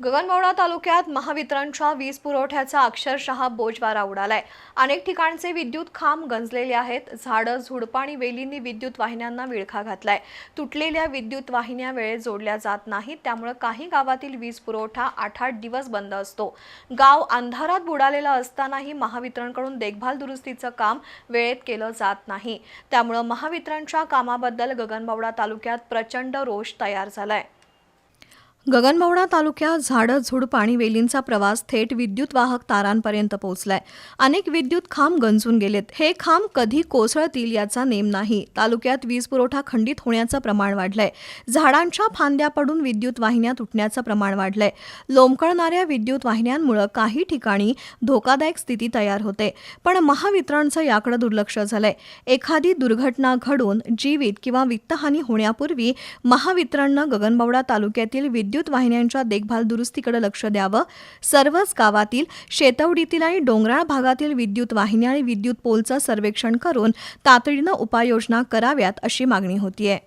गगनबावडा तालुक्यात महावितरणच्या वीज पुरवठ्याचा अक्षरशः बोजवारा उडालाय. अनेक ठिकाणचे विद्युत खांब गंजलेले आहेत. झाडं झुडपं आणि वेलींनी विद्युत वाहिन्यांना विळखा घातलाय. तुटलेल्या विद्युत वाहिन्या वेळेत जोडल्या जात नाहीत. त्यामुळे काही गावातील वीज पुरवठा आठ आठ दिवस बंद असतो. गाव अंधारात बुडालेलं असतानाही महावितरणकडून देखभाल दुरुस्तीचं काम वेळेत केलं जात नाही. त्यामुळं महावितरणच्या कामाबद्दल गगनबावडा तालुक्यात प्रचंड रोष तयार झालाय. गगनबावडा तालुक्यात झाडं झुडपं आणि वेलींचा प्रवास थेट विद्युत वाहक तारांपर्यंत पोहोचलाय. अनेक विद्युत खांब गंजून गेलेत. हे खांब कधी कोसळतील याचा नेम नाही. तालुक्यात वीज पुरवठा खंडित होण्याचं प्रमाण वाढलंय. झाडांच्या फांद्या पडून विद्युत वाहिन्या तुटण्याचं प्रमाण वाढलंय. लोंबकळणाऱ्या विद्युत वाहिन्यांमुळे काही ठिकाणी धोकादायक स्थिती तयार होते. पण महावितरणचं याकडे दुर्लक्ष झालंय. एखादी दुर्घटना घडून जीवित किंवा वित्तहानी होण्यापूर्वी महावितरणनं गगनबावडा तालुक्यातील विद्युत विद्युत वाहिन्यांच्या देखभाल दुरुस्तीकडे लक्ष द्यावं. सर्वच गावातील शेतवडीतील आणि डोंगराळ भागातील विद्युत वाहिन्या आणि विद्युत पोलचं सर्वेक्षण करून तातडीनं उपाययोजना कराव्यात अशी मागणी होतीये.